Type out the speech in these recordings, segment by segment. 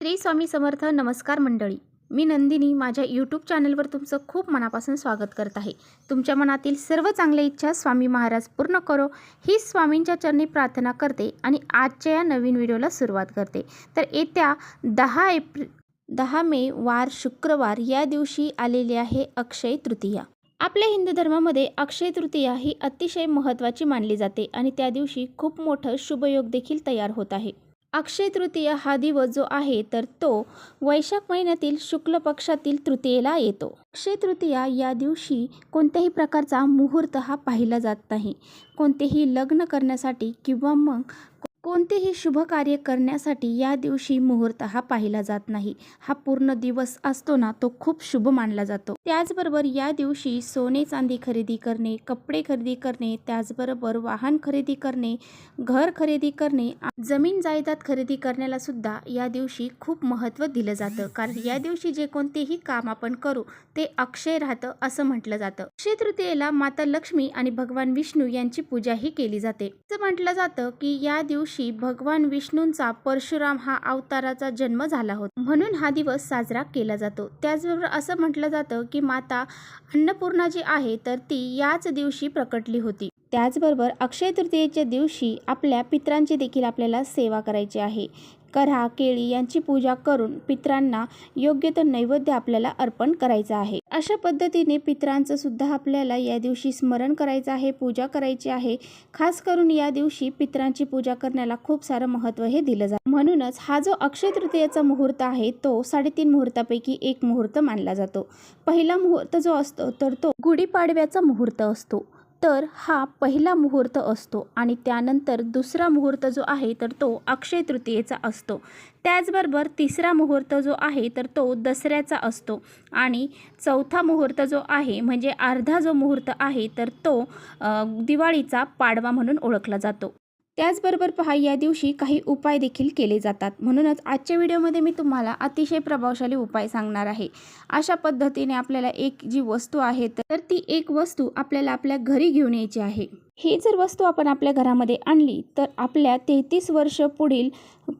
श्री स्वामी समर्थ नमस्कार मंडळी. मी नंदिनी माझ्या यूट्यूब चॅनलवर तुमचं खूप मनापासून स्वागत करत आहे. तुमच्या मनातील सर्व चांगल्या इच्छा स्वामी महाराज पूर्ण करो. ही स्वामींच्या चरणी प्रार्थना करते आणि आजच्या या नवीन व्हिडिओला सुरुवात करते. तर येत्या दहा एप्रिल दहा मे वार शुक्रवार या दिवशी आलेली आहे अक्षय तृतीया. आपल्या हिंदू धर्मामध्ये अक्षय तृतीया ही अतिशय महत्त्वाची मानली जाते आणि त्या दिवशी खूप मोठं शुभयोग देखील तयार होत आहे. अक्षय तृतीया हा दिवस जो आहे तर तो वैशाख महिन्यातील शुक्ल पक्षातील तृतीयेला येतो. अक्षय तृतीया या दिवशी कोणत्याही प्रकारचा मुहूर्त हा पाहिला जात नाही. कोणतेही लग्न करण्यासाठी किंवा मग कोणतेही शुभ कार्य करण्यासाठी या दिवशी मुहूर्त हा पाहिला जात नाही. हा पूर्ण दिवस असतो ना तो खूप शुभ मानला जातो. त्याचबरोबर या दिवशी सोने चांदी खरेदी करणे कपडे खरेदी करणे त्याचबरोबर वाहन खरेदी करणे घर खरेदी करणे जमीन जायदाद खरेदी करण्याला सुद्धा या दिवशी खूप महत्त्व दिलं जातं. कारण या दिवशी जे कोणतेही काम आपण करू ते अक्षय राहतं असं म्हटलं जातं. अक्षय तृतीयेला माता लक्ष्मी आणि भगवान विष्णू यांची पूजाही केली जाते. असं म्हटलं जातं की या दिवशी भगवान विष्णूंचा परशुराम हा अवताराचा जन्म झाला होता. म्हणून हा दिवस साजरा केला जातो. त्याचबरोबर असं म्हटलं जातं की माता अन्नपूर्णा जी आहे तर ती याच दिवशी प्रकटली होती. त्याचबरोबर अक्षय तृतीयेच्या दिवशी आपल्या पित्रांची देखील आपल्याला सेवा करायची आहे. कऱ्हा केळी यांची पूजा करून पित्रांना योग्य तो नैवेद्य आपल्याला अर्पण करायचं आहे. अशा पद्धतीने पित्रांचं सुद्धा आपल्याला या दिवशी स्मरण करायचं आहे पूजा करायची आहे. खास करून या दिवशी पित्रांची पूजा करण्याला खूप सारं महत्त्व हे दिलं जातं. म्हणूनच हा जो अक्षय तृतीयाचा मुहूर्त आहे तो साडेतीन मुहूर्तापैकी एक मुहूर्त मानला जातो. पहिला मुहूर्त जो असतो तर तो गुढीपाडव्याचा मुहूर्त असतो. तर हा पहिला मुहूर्त असतो आणि त्यानंतर दुसरा मुहूर्त जो आहे तर तो अक्षय तृतीयेचा असतो. त्याचबरोबर तिसरा मुहूर्त जो आहे तर तो दसऱ्याचा असतो. आणि चौथा मुहूर्त जो आहे म्हणजे अर्धा जो मुहूर्त आहे तर तो दिवाळीचा पाडवा म्हणून ओळखला जातो. त्याचबरोबर पहा या दिवशी काही उपाय देखील केले जातात. म्हणूनच आजच्या व्हिडिओमध्ये मी तुम्हाला अतिशय प्रभावशाली उपाय सांगणार आहे. अशा पद्धतीने आपल्याला एक जी वस्तू आहे तर ती एक वस्तू आपल्याला आपल्या घरी घेऊन यायची आहे. ही जर वस्तू आपण आपल्या घरामध्ये आणली तर आपल्या तेहतीस वर्ष पुढील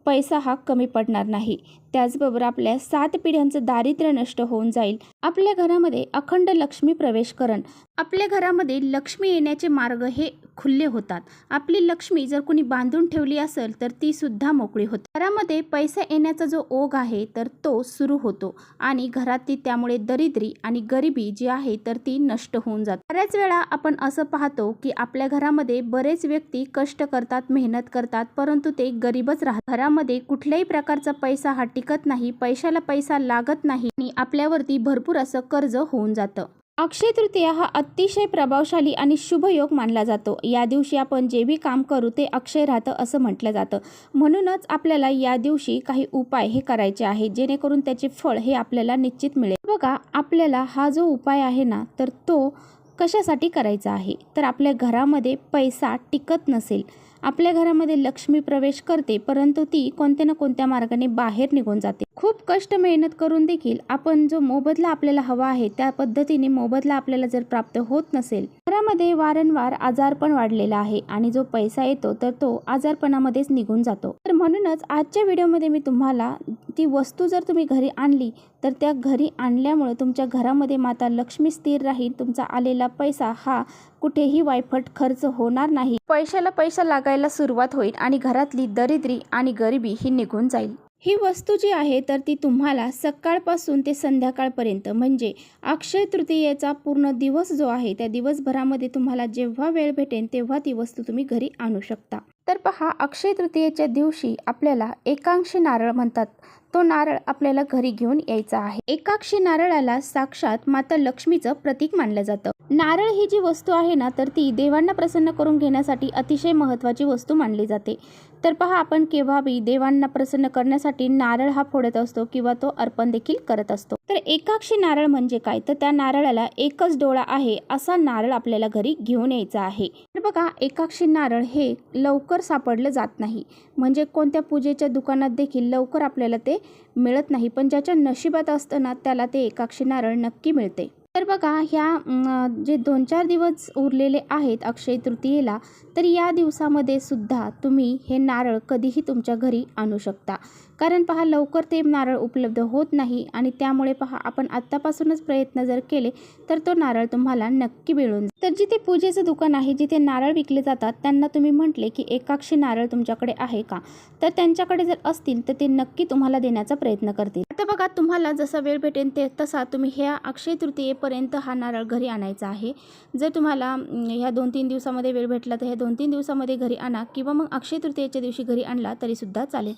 पैसा हा कमी पडणार नाही. त्याचबरोबर आपल्या सात पिढ्यांचं दारिद्र्य नष्ट होऊन जाईल. आपल्या घरामध्ये अखंड लक्ष्मी प्रवेश करण आपल्या घरामध्ये लक्ष्मी येण्याचे मार्ग हे खुल्ले होतात. आपली लक्ष्मी जर कुणी बांधून ठेवली असेल तर ती सुद्धा मोकळी होते. घरामध्ये पैसा येण्याचा जो ओघ आहे तर तो सुरू होतो आणि घरातली त्यामुळे दरिद्री आणि गरिबी जी आहे तर ती नष्ट होऊन जाते. बऱ्याच वेळा आपण असं पाहतो की आपल्या घरामध्ये बरेच व्यक्ती कष्ट करतात मेहनत करतात परंतु ते गरीबच राहतात. घरामध्ये कुठल्याही प्रकारचा पैसा हा टिकत नाही पैशाला पैसा लागत नाही आणि आपल्यावरती भरपूर असं कर्ज होऊन जातं. अक्षय तृतीया हा अतिशय प्रभावशाली आणि शुभ योग मानला जातो. या दिवशी आपण जे बी काम करू ते अक्षय राहतं असं म्हटलं जातं. म्हणूनच आपल्याला या दिवशी काही उपाय हे करायचे आहे जेणेकरून त्याचे फळ हे आपल्याला निश्चित मिळेल. बघा आपल्याला हा जो उपाय आहे ना तर तो कशासाठी करायचा आहे? तर आपल्या घरामध्ये पैसा टिकत नसेल. आपल्या घरामध्ये लक्ष्मी प्रवेश करते परंतु ती कोणत्या ना कोणत्या मार्गाने बाहेर निघून जाते. खूप कष्ट मेहनत करून देखील आपण जो मोबदला आपल्याला हवा आहे त्या पद्धतीने मोबदला आपल्याला जर प्राप्त होत नसेल घरामध्ये वारंवार आजारपण वाढलेला आहे आणि जो पैसा येतो तर तो आजारपणामध्येच निघून जातो. तर म्हणूनच आजच्या व्हिडिओमध्ये मी तुम्हाला ती वस्तू जर तुम्ही घरी आणली तर त्या घरी आणल्यामुळे तुमच्या घरामध्ये माता लक्ष्मी स्थिर राहील तुमचा आलेला पैसा हा कुठेही वायफट खर्च होणार नाही. पैशाला पैसा लागायला सुरुवात होईल आणि घरातली दरिद्री आणि गरिबी ही निघून जाईल. ही वस्तू जी आहे तर ती तुम्हाला सकाळपासून ते संध्याकाळपर्यंत म्हणजे अक्षय तृतीयेचा पूर्ण दिवस जो आहे त्या दिवसभरामध्ये तुम्हाला जेव्हा वेळ भेटेल तेव्हा ती वस्तू तुम्ही घरी आणू शकता. तर पहा अक्षय तृतीयेच्या दिवशी आपल्याला एकांशी नारळ म्हणतात. तो नारळ आपल्याला घरी घेऊन यायचा आहे. एकाक्षी नारळाला साक्षात माता लक्ष्मीचं प्रतीक मानलं जातं. नारळ ही जी वस्तू आहे ना तर ती देवांना प्रसन्न करून घेण्यासाठी अतिशय महत्त्वाची वस्तू मानली जाते. तर पहा आपण केव्हाबी देवांना प्रसन्न करण्यासाठी नारळ हा फोडत असतो किंवा तो अर्पण देखील करत असतो. तर एकाक्षी नारळ म्हणजे काय? तर त्या नारळाला एकच डोळा आहे असा नारळ आपल्याला घरी घेऊन यायचा आहे. तर बघा एकाक्षी नारळ हे लवकर सापडलं जात नाही. म्हणजे कोणत्या पूजेच्या दुकानात देखील लवकर आपल्याला ते मिळत नाही. पण ज्याच्या नशिबात असतं ना त्याला ते एकाक्षी नारळ नक्की मिळते. तर बघा ह्या जे दोन चार दिवस उरलेले आहेत अक्षय तृतीयेला तर या दिवसामध्ये सुद्धा तुम्ही हे नारळ कधीही तुमच्या घरी आणू शकता. कारण पहा लवकर ते नारळ उपलब्ध होत नाही आणि त्यामुळे पहा आपण आत्तापासूनच प्रयत्न जर केले तर तो नारळ तुम्हाला नक्की मिळून जाईल. तर जिथे पूजेचं दुकान आहे जिथे नारळ विकले जातात त्यांना तुम्ही म्हटले की एकाक्षी नारळ तुमच्याकडे आहे का? तर त्यांच्याकडे जर असतील तर ते नक्की तुम्हाला देण्याचा प्रयत्न करतील. आता बघा तुम्हाला जसा वेळ भेटेल ते तसा तुम्ही ह्या अक्षय पर्यंत हा नारळ घरी आणायचा आहे. जर तुम्हाला ह्या दोन तीन दिवसामध्ये वेळ भेटला तर ह्या दोन तीन दिवसामध्ये घरी आणा किंवा मग अक्षय तृतीयेच्या दिवशी घरी आणला तरीसुद्धा चालेल.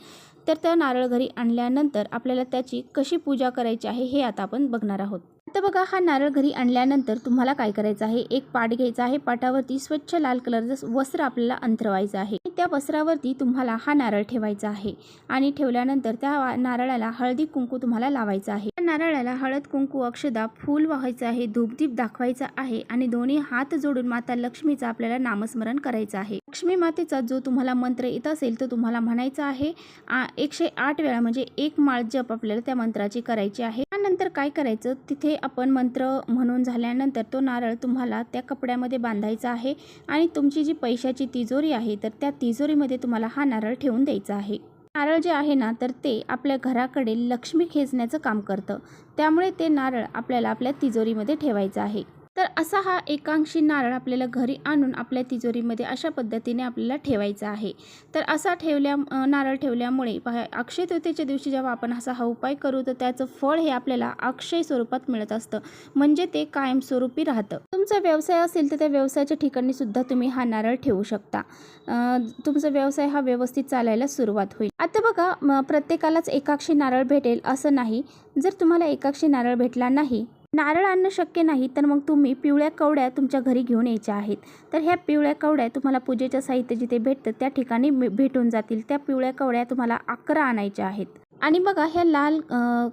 तर त्या नारळ घरी आणल्यानंतर आपल्याला त्याची कशी पूजा करायची आहे हे आता आपण बघणार आहोत. आता बघा हा नारळ घरी आणल्यानंतर तुम्हाला काय करायचं आहे? एक पाट घ्यायचा आहे. पाटावरती स्वच्छ लाल कलरचं वस्त्र आपल्याला अंतरवायचं आहे. त्या वस्त्रावरती तुम्हाला हा नारळ ठेवायचा आहे. आणि ठेवल्यानंतर त्या नारळाला हळदी कुंकू तुम्हाला लावायचा आहे. त्या नारळाला हळद कुंकू अक्षदा फूल व्हायचं आहे. धूपदीप दाखवायचा आहे. आणि दोन्ही हात जोडून माता लक्ष्मीचं आपल्याला नामस्मरण करायचं आहे. लक्ष्मी मातेचा जो तुम्हाला मंत्र येत असेल तो तुम्हाला म्हणायचा आहे. आ- एकशे आठ वेळा म्हणजे एक माळ जप आपल्याला त्या मंत्राची करायची आहे. त्यानंतर काय करायचं? तिथे आपण मंत्र म्हणून झाल्यानंतर तो नारळ तुम्हाला त्या कपड्यामध्ये बांधायचा आहे आणि तुमची जी पैशाची तिजोरी आहे तर त्या तिजोरीमध्ये तुम्हाला हा नारळ ठेवून द्यायचा आहे. नारळ जे आहे ना तर ते आपल्या घराकडे लक्ष्मी खेचण्याचं काम करतं. त्यामुळे ते नारळ आपल्याला आपल्या तिजोरीमध्ये ठेवायचं आहे. तर असा हा एकांशी नारळ आपल्याला घरी आणून आपल्या तिजोरीमध्ये अशा पद्धतीने आपल्याला ठेवायचा आहे. तर असा ठेवल्या नारळ ठेवल्यामुळे पहा अक्षय तृतीयेच्या दिवशी जेव्हा आपण असा हा उपाय करू तर त्याचं फळ हे आपल्याला अक्षय स्वरूपात मिळत असतं. म्हणजे ते कायमस्वरूपी राहतं. तुमचा व्यवसाय असेल तर त्या व्यवसायाच्या ठिकाणी सुद्धा तुम्ही हा नारळ ठेवू शकता. तुमचा व्यवसाय हा व्यवस्थित चालायला सुरुवात होईल. आता बघा प्रत्येकालाच एकाक्षी नारळ भेटेल असं नाही. जर तुम्हाला एकाक्षी नारळ भेटला नाही नारळ आणणं शक्य नाही तर मग तुम्ही पिवळ्या कवड्या तुमच्या घरी घेऊन यायच्या आहेत. तर ह्या पिवळ्या कवड्या तुम्हाला पूजेचं साहित्य जिथे भेटतं त्या ठिकाणी भेटून जातील. त्या पिवळ्या कवड्या तुम्हाला अकरा आणायच्या आहेत. आणि बघा ह्या लाल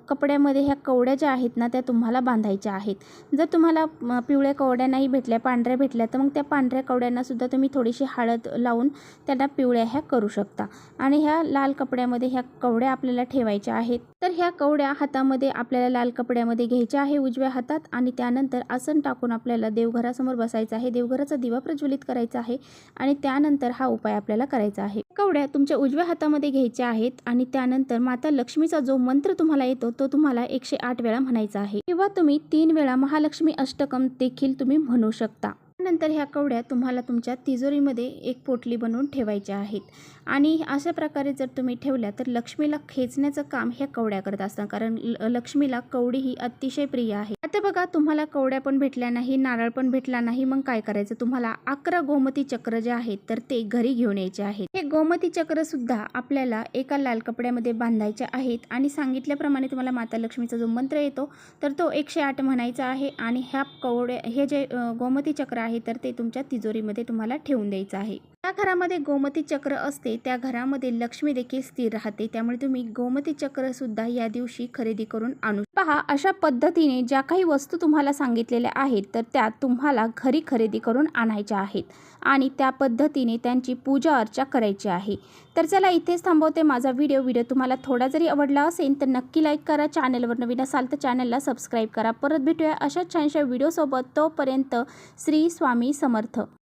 कपड्यामध्ये ह्या कवड्या ज्या आहेत ना त्या तुम्हाला बांधायच्या आहेत. जर तुम्हाला पिवळ्या कवड्या नाही भेटल्या पांढऱ्या भेटल्या तर मग त्या पांढऱ्या कवड्यांनासुद्धा तुम्ही थोडीशी हळद लावून त्यांना पिवळ्या ह्या करू शकता. आणि ह्या लाल कपड्यामध्ये ह्या कवड्या आपल्याला ठेवायच्या आहेत. तर ह्या कवड्या हातामध्ये आपल्याला लाल कपड्यामध्ये घ्यायच्या आहे उजव्या हातात आणि त्यानंतर आसन टाकून आपल्याला देवघरासमोर बसायचं आहे. देवघराचा दिवा प्रज्वलित करायचा आहे आणि त्यानंतर हा उपाय आपल्याला करायचा आहे. कवड्या तुमच्या उजव्या हातामध्ये घ्यायच्या आहेत आणि त्यानंतर माता लक्ष्मीचा जो मंत्र तुम्हाला येतो तो तुम्हाला एकशे आठ वेळा म्हणायचा आहे. किंवा तुम्ही तीन वेळा महालक्ष्मी अष्टकम देखील तुम्ही म्हणू शकता. नंतर ह्या कवड्या तुम्हाला तुमच्या तिजोरीमध्ये एक पोटली बनवून ठेवायच्या आहेत. आणि अशा प्रकारे जर तुम्ही ठेवल्या तर लक्ष्मीला खेचण्याचं काम ह्या कवड्या करत असतात. कारण ल- लक्ष्मीला कवडी ही अतिशय प्रिय आहे. आता बघा तुम्हाला कवड्या पण भेटल्या नाही नारळ पण भेटला नाही मग काय करायचं? तुम्हाला अकरा गोमती चक्र जे आहेत तर ते घरी घेऊन यायचे आहेत. हे गोमती चक्र सुद्धा आपल्याला एका लाल कपड्यामध्ये बांधायचे आहेत आणि सांगितल्याप्रमाणे तुम्हाला माता लक्ष्मीचा जो मंत्र येतो तर तो एकशे आठ म्हणायचा आहे आणि ह्या कवड्या हे जे गोमती चक्र आहे तर ते तुमच्या तिजोरीमध्ये तुम्हाला ठेवून द्यायचं आहे. ज्या घरामध्ये गोमती चक्र असते त्या घरामध्ये लक्ष्मी देखील स्थिर राहते. त्यामुळे तुम्ही गोमती चक्र सुद्धा या दिवशी खरेदी करून आणू पहा अशा पद्धतीने ज्या काही वस्तू तुम्हाला सांगितलेल्या आहेत तर त्या तुम्हाला घरी खरेदी करून आणायच्या आहेत आणि त्या पद्धतीने त्यांची पूजा अर्चा करायची आहे. तर चला इथेच थांबवते माझा व्हिडिओ. व्हिडिओ तुम्हाला थोडा जरी आवडला असेल तर नक्की लाईक करा. चॅनलवर नवीन असाल तर चॅनलला सबस्क्राईब करा. परत भेटूया अशाच छानशा व्हिडिओसोबत. तोपर्यंत श्री स्वामी समर्थ.